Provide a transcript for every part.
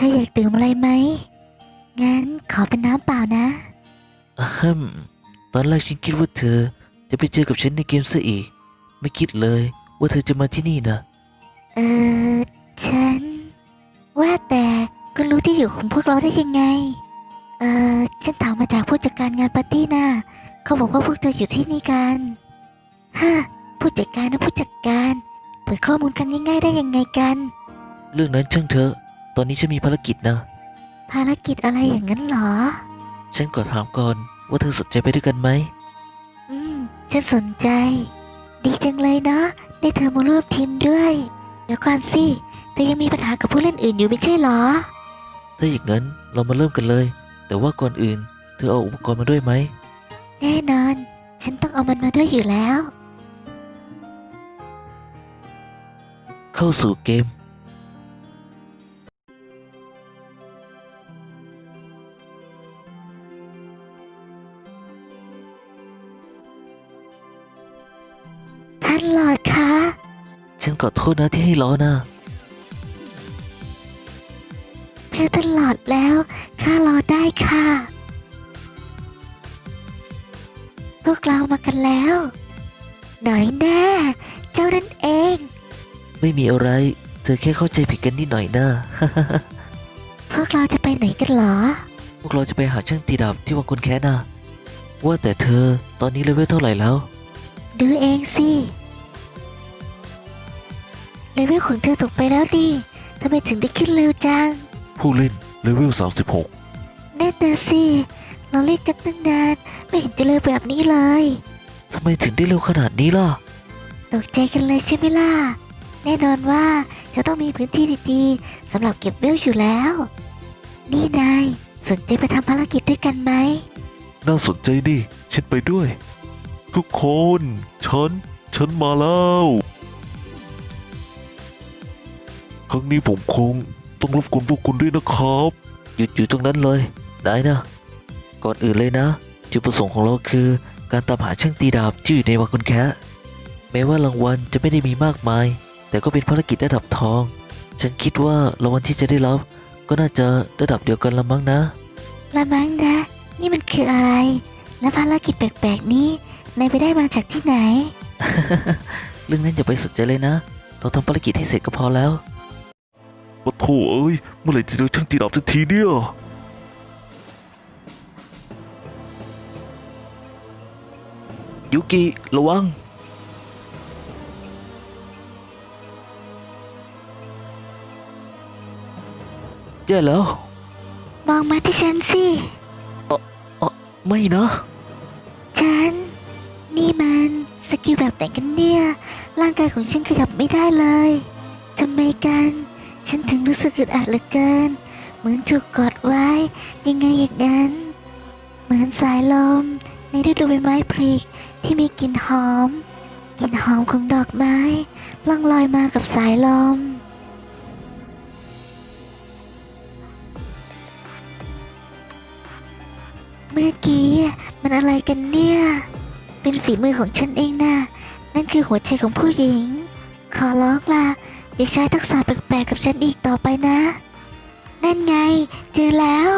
ธออยากดื่มอะไรไหม งั้นขอเป็นน้ำเปล่านะอะฮัมตอนแรกฉันคิดว่าเธอจะไปเจอกับฉันในเกมซะอีก ไม่คิดเลยว่าเธอจะมาที่นี่นะ เออฉัน ว่าแต่คุณรู้ที่อยู่ของพวกเราได้ยังไง เออฉันถามมาจากผู้จัดการงานปาร์ตี้นะเขาบอกว่าพวกเธออยู่ที่นี่กันฮะผู้จัดการนะผู้จัดการ เปิดข้อมูลกันง่ายๆได้ยังไงกัน เรื่องนั้นช่างเถอะต อนนี้ฉันมีภารกิจนะ ภารกิจอะไรอย่างนั้นเหรอ ฉันขอถามก่อนว่าเธอสนใจไปด้วยกันไหม อืม ฉันสนใจ ดีจังเลยเนาะ ได้เธอมาร่วมทีมด้วย เดี๋ยวก่อนสิ เธอยังมีปัญหากับผู้เล่นอื่นอยู่ไม่ใช่เหรอ ถ้าอย่างนั้นเรามาเริ่มกันเลย แต่ว่าก่อนอื่น เธอเอาอุปกรณ์มาด้วยไหม แน่นอน ฉันต้องเอามันมาด้วยอยู่แล้ว เข้าสู่เกม ขอโทษนะที่ให้รอนะเพื่อท่านหลอดแล้วข้ารอได้ค่ะ พวกเรามากันแล้ว หน่อยแน่ เจ้านั่นเอง ไม่มีอะไร เธอแค่เข้าใจผิดกันนิดหน่อยนะ พวกเราจะไปไหนกันเหรอ พวกเราจะไปหาช่างตีดาบที่วังคนแค้นนะว่าแต่เธอตอนนี้เลเวลเท่าไหร่แล้ว ดูเองสิ เลเวลของเธอตกไปแล้วดิทำไมถึงได้ขึ้นเร็วจัง ผู้เล่นเลเวลแน่นนะสิ เราเล่นกันตั้งนาน ไม่เห็นจะเร็วแบบนี้เลย ทำไมถึงได้เร็วขนาดนี้ล่ะ ตกใจกันเลยใช่ไหมล่ะ แน่นอนว่าจะต้องมีพื้นที่ดีๆสำหรับเก็บเวลอยู่แล้ว นี่นายสนใจไปทำภารกิจด้วยกันไหม16น่าสนใจดิฉันไปด้วย ทุกคน ฉัน ฉันมาแล้ว ครั้งนี้ผมคงต้องรบกวนพวกคุณด้วยนะครับ หยุดอยู่ตรงนั้นเลย ได้นะ ก่อนอื่นเลยนะ จุดประสงค์ของเราคือ การตามหาช่างตีดาบที่อยู่ในวังคนแคะแม้ว่ารางวัลจะไม่ได้มีมากมาย แต่ก็เป็นภารกิจระดับทอง ฉันคิดว่ารางวัลที่จะได้รับ ก็น่าจะระดับเดียวกันละมั้งนะ ละมั้งนะ นี่มันคืออะไร และภารกิจแปลกๆนี้นายไปได้มาจากที่ไหน เรื่องนั้นอย่าไปสนใจเลยนะ เราทำภารกิจให้เสร็จก็พอแล้ว ปะโถเอ้ย เมื่อไหร่จะเจอช่างตีดาบสักทีเนี่ยยุกิระวังแย่แล้วมองมาที่ฉันสิไม่นะ ฉัน นี่มันสกิลแบบไหนกันเนี่ย ร่างกายของฉันขยับไม่ได้เลย ทำไมกัน ฉันถึงรู้สึกอึดอัดเหลือเกิน เหมือนถูกกดไว้ ยังไงอย่างนั้น เหมือนสายลม ในฤดูใบไม้ผลิที่มีกลิ่นหอมกลิ่นหอมของดอกไม้ล่องลอยมากับสายลมเมื่อกี้มันอะไรกันเนี่ย เป็นฝีมือของฉันเองนะนั่นคือหัวใจของผู้หญิง ขอร้องล่ะ อย่าใช้ทักษะแปลกๆกับฉันอีกต่อไปนะ นั่นไง เจอแล้ว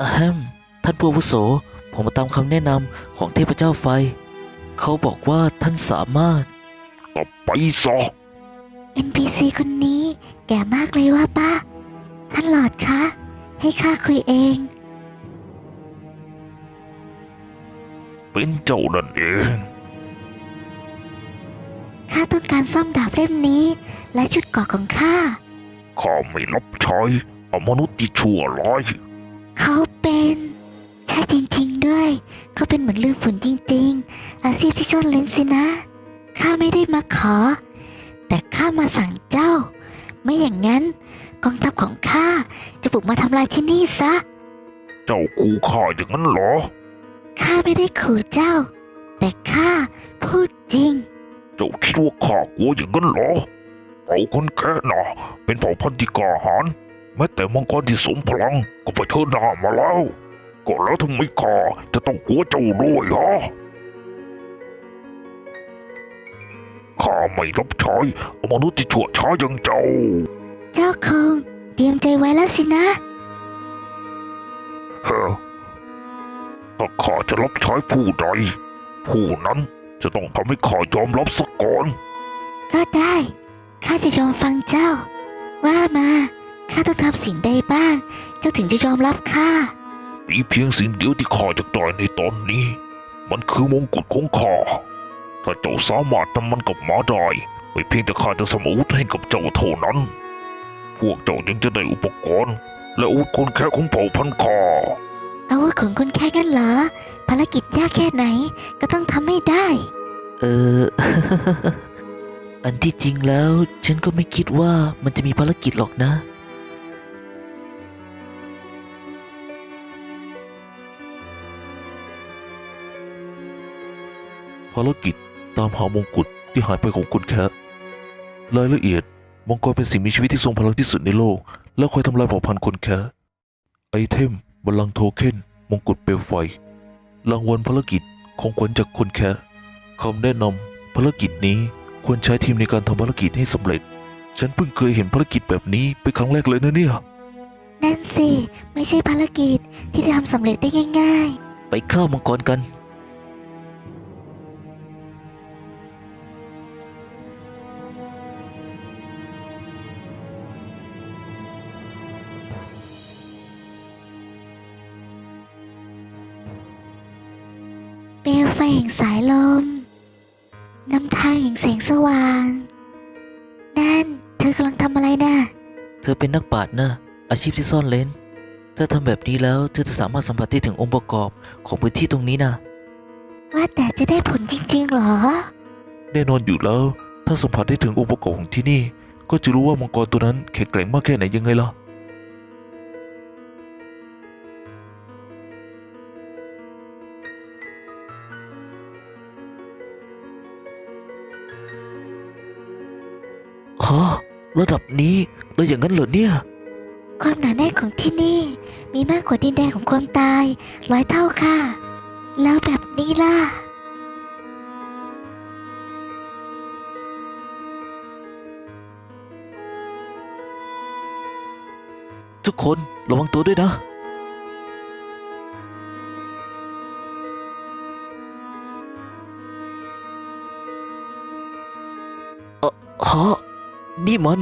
อะแฮมท่านผู้อาวุโส ผมมาตามคำแนะนำของเทพเจ้าไฟ เขาบอกว่าท่านสามารถ กลับไปซะ NPC คนนี้แก่มากเลยว่าป้าท่านหลอดคะ ให้ข้าคุยเอง เป็นเจ้านั่นเอง ข้าต้องการซ่อมดาบเล่มนี้ และชุดเกราะของข้า ข้าไม่รับใช้อมนุษย์ที่ชั่วร้าย เขาเป็นใช่จริงๆด้วย เขาเป็นเหมือนลืมฝนจริงๆ อาชีพที่ชนเลนสินะ ข้าไม่ได้มาขอ แต่ข้ามาสั่งเจ้า ไม่อย่างนั้นกองทัพของข้าจะบุกมาทำลายที่นี่ซะเเจ้าขู่ข้าอย่างนั้นเหรอ ข้าไม่ได้ขู่เจ้า แต่ข้าพูดจริง เจ้าคิดว่าข้ากลัวอย่างนั้นเหรอเผ่าคนแค่น่ะเป็นเผ่าพันธุ์ที่กล้าหาญ แม้แต่มังกรที่สมพลังก็ไปเชิญหน้ามาแล้ว ก็แล้วทำไมข้าจะต้องกลัวเจ้าด้วยฮะข้าไม่รับใช้เอามนุษย์ที่ชั่วช้าอย่างเจ้า เจ้าคงเตรียมใจไว้แล้วสินะเฮ้อถ้าข้าจะรับใช้ผู้ใดผู้นั้นจะต้องทำให้ข้ายอมรับสักก่อน ก็ได้ ข้าจะยอมฟังเจ้า ว่ามา ข้าต้องทำสิ่งใดบ้าง เจ้าถึงจะยอมรับข้า มีเพียงสิ่งเดียวที่ข้าจะได้ในตอนนี้ มันคือมงกุฎของข้า ถ้าเจ้าสามารถทำมันกลับมาได้ไม่เพียงแต่ข้าจะสมอาวุธให้กับเจ้าเท่านั้น พวกเจ้ายังจะได้อุปกรณ์ และอาวุธคนแค่ของเผ่าพันธุ์ข้าเอาว่าของคนแค่กันเหรอ ภารกิจยากแค่ไหนก็ต้องทำให้ได้ เออ อันที่จริงแล้ว ฉันก็ไม่คิดว่ามันจะมีภารกิจหรอกนะ ภารกิจตามหามงกุฎที่หายไปของคุณแคทรายละเอียดมังกรเป็นสิ่งมีชีวิตที่ทรงพลังที่สุดในโลก และคอยทำลายเผ่าพันธุ์คนแคทไอเทมบัลลังก์โทเค็นมงกุฎเปลวไฟรางวัลภารกิจของขวัญจากคนแคทคำแนะนำภารกิจนี้ควรใช้ทีมในการทำภารกิจให้สำเร็จ ฉันเพิ่งเคยเห็นภารกิจแบบนี้เป็นครั้งแรกเลยนะเนี่ย นั่นสิ ไม่ใช่ภารกิจที่จะทำสำเร็จได้ง่ายไปฆ่ามังกรกัน ลวไฟแห่งสายลม นำทางแห่งแสงสว่าง นั่น เธอกำลังทำอะไรน่ะเธอเป็นนักปราชญ์นะ อาชีพที่ซ่อนเลนถ้าทำแบบนี้แล้วเธอจะสามารถสัมผัสได้ถึงองค์ประกอบของพื้นที่ตรงนี้นะว่าแต่จะได้ผลจริงๆเหรอ แน่นอนอยู่แล้ว ถ้าสัมผัสได้ถึงองค์ประกอบของที่นี่ ก็จะรู้ว่ามังกรตัวนั้นแข็งแกร่งมากแค่ไหนยังไงล่ะ ระดับนี้เลยอย่างนั้นเหรอเนี่ย ความหนาแน่นของที่นี่ มีมากกว่าดินแดนของความตายร้อยเท่าค่ะ แล้วแบบนี้ล่ะ ทุกคนระวังตัวด้วยนะ เอ่อฮะ นี่มัน